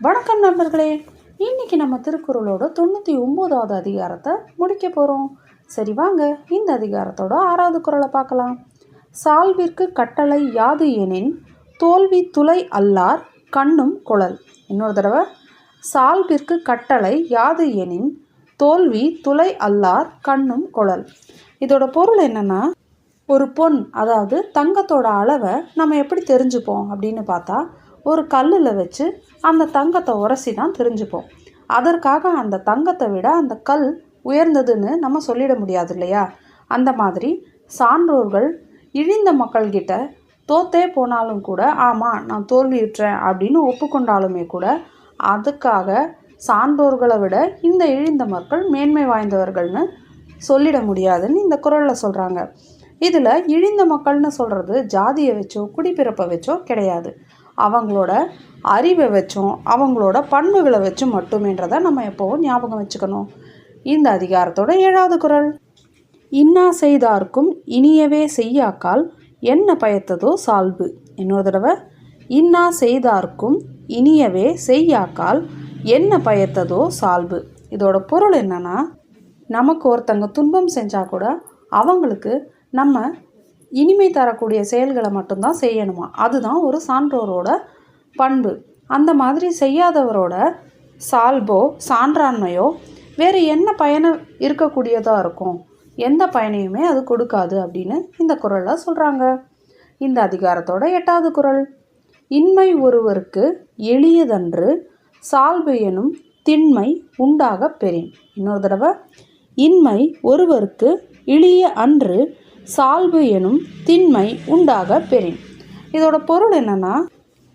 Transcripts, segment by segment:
வணக்கம் நண்பர்களே. இன்னைக்கு நம்ம திருக்குறளோட தொண்ணூற்றி ஒம்போதாவது அதிகாரத்தை முடிக்க போகிறோம் சரி வாங்க இந்த அதிகாரத்தோட ஆறாவது குரலை பார்க்கலாம். சால்விற்கு கட்டளை யாது எனின் தோல்வி துளை அல்லார் கண்ணும் குழல். இன்னொரு தடவை சால்விற்கு கட்டளை யாது எனின் தோல்வி துளை அல்லார் கண்ணும் குழல். இதோட பொருள் என்னன்னா ஒரு பொன் அதாவது தங்கத்தோட அளவை நம்ம எப்படி தெரிஞ்சுப்போம் அப்படின்னு பார்த்தா ஒரு கல்லில் வச்சு அந்த தங்கத்தை உரசி தான் தெரிஞ்சுப்போம். அதற்காக அந்த தங்கத்தை விட அந்த கல் உயர்ந்ததுன்னு நம்ம சொல்லிட முடியாது இல்லையா? அந்த மாதிரி சான்றோர்கள் இழிந்த மக்கள்கிட்ட தோத்தே போனாலும் கூட ஆமாம் நான் தோல்வியுற்றேன் அப்படின்னு ஒப்புக்கொண்டாலுமே கூட அதுக்காக சான்றோர்களை விட இந்த இழிந்த மக்கள் மேன்மை வாய்ந்தவர்கள்னு சொல்லிட முடியாதுன்னு இந்த குரலில் சொல்கிறாங்க இதில் இழிந்த மக்கள்னு சொல்கிறது ஜாதியை வச்சோ குடிப்பிறப்பை வச்சோ கிடையாது. அவங்களோட அறிவை வச்சும் அவங்களோட பண்புகளை வச்சும் மட்டுமேன்றதை நம்ம எப்போவும் ஞாபகம் வச்சுக்கணும். இந்த அதிகாரத்தோட ஏழாவது குரல். இன்னா செய்தார்க்கும் இனியவே செய்யாக்கால் என்ன பயத்ததோ சால்பு. இன்னொரு தடவை. இன்னா செய்தார்க்கும் இனியவே செய்யாக்கால் என்ன பயத்ததோ சால்பு. இதோட பொருள் என்னன்னா நமக்கு ஒருத்தங்க துன்பம் செஞ்சால் கூட அவங்களுக்கு நம்ம இனிமை தரக்கூடிய செயல்களை மட்டும்தான் செய்யணுமா? அதுதான் ஒரு சான்றோரோட பண்பு. அந்த மாதிரி செய்யாதவரோட சால்போ சான்றாண்மையோ வேறு என்ன பயணம் இருக்கக்கூடியதாக இருக்கும்? எந்த பயனையுமே அது கொடுக்காது அப்படின்னு இந்த குரலில் சொல்கிறாங்க இந்த அதிகாரத்தோட எட்டாவது குரல். இன்மை ஒருவருக்கு எளியதன்று சால்பு எனும் திண்மை உண்டாக பெறின். இன்னொரு தடவை. இன்மை ஒருவருக்கு இளிய அன்று சால்பு எனும் திண்மை உண்டாக பெறின். இதோட பொருள் என்னன்னா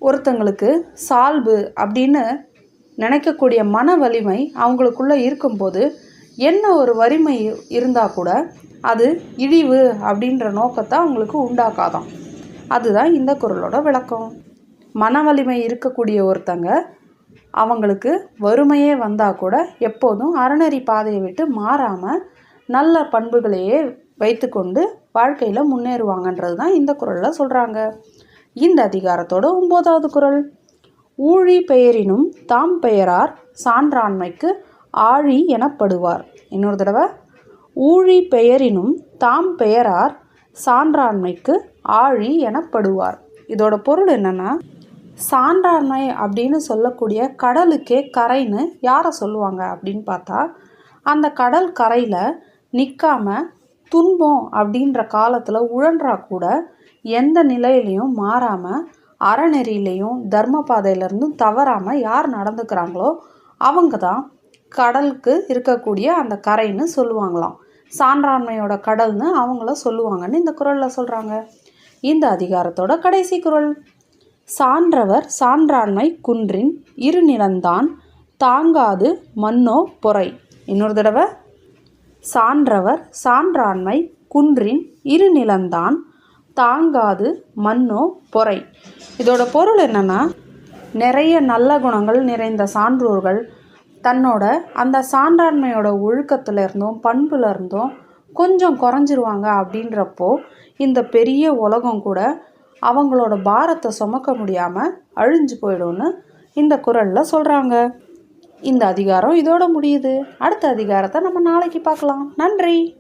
ஒருத்தங்களுக்கு சால்பு அப்படின்னு நினைக்கக்கூடிய மன வலிமை அவங்களுக்குள்ளே இருக்கும்போது என்ன ஒரு வறுமை இருந்தால் கூட அது இழிவு அப்படின்ற நோக்கத்தை அவங்களுக்கு உண்டாக்காதான் அதுதான் இந்த குரலோட விளக்கம். மன வலிமை இருக்கக்கூடிய ஒருத்தங்க அவங்களுக்கு வறுமையே வந்தால் கூட எப்போதும் அறநெறி பாதையை விட்டு மாறாமல் நல்ல பண்புகளையே வைத்துக்கொண்டு வாழ்க்கையில் முன்னேறுவாங்கன்றது தான் இந்த குரலில் சொல்கிறாங்க இந்த அதிகாரத்தோட ஒம்போதாவது குரல். ஊழி பெயரினும் தாம் பெயரார் சான்றாண்மைக்கு ஆழி எனப்படுவார். இன்னொரு தடவை. ஊழி பெயரினும் தாம் பெயரார் சான்றாண்மைக்கு ஆழி எனப்படுவார். இதோட பொருள் என்னன்னா சான்றாண்மை அப்படின்னு சொல்லக்கூடிய கடலுக்கே கரைன்னு யாரை சொல்லுவாங்க அப்படின்னு பார்த்தா அந்த கடல் கரையில் நிற்காம துன்பம் அப்படின்ற காலத்தில் உழன்றா கூட எந்த நிலையிலையும் மாறாமல் அறநெறியிலையும் தர்ம பாதையிலேருந்தும் தவறாமல் யார் நடந்துக்கிறாங்களோ அவங்க தான் கடலுக்கு இருக்கக்கூடிய அந்த கரைன்னு சொல்லுவாங்களாம். சான்றாண்மையோட கடல்னு அவங்கள சொல்லுவாங்கன்னு இந்த குரலில் சொல்கிறாங்க இந்த அதிகாரத்தோட கடைசி குரல். சான்றவர் சான்றாண்மை குன்றின் இருநிலந்தான் தாங்காது மன்னோ பொறை. இன்னொரு தடவை. சான்றவர் சான்றாண்மை குன்றின் இருநிலந்தான் தாங்காது மண்ணோ பொறை. இதோட பொருள் என்னன்னா நிறைய நல்ல குணங்கள் நிறைந்த சான்றோர்கள் தன்னோட அந்த சான்றாண்மையோட ஒழுக்கத்துலேருந்தும் இருந்தும் இருந்தும் கொஞ்சம் குறைஞ்சிருவாங்க அப்படின்றப்போ இந்த பெரிய உலகம் கூட அவங்களோட பாரத்தை சுமக்க முடியாமல் அழிஞ்சு போயிடும்னு இந்த குரலில் சொல்கிறாங்க இந்த அதிகாரம் இதோட முடியுது. அடுத்த அதிகாரத்தை நம்ம நாளைக்கு பார்க்கலாம். நன்றி.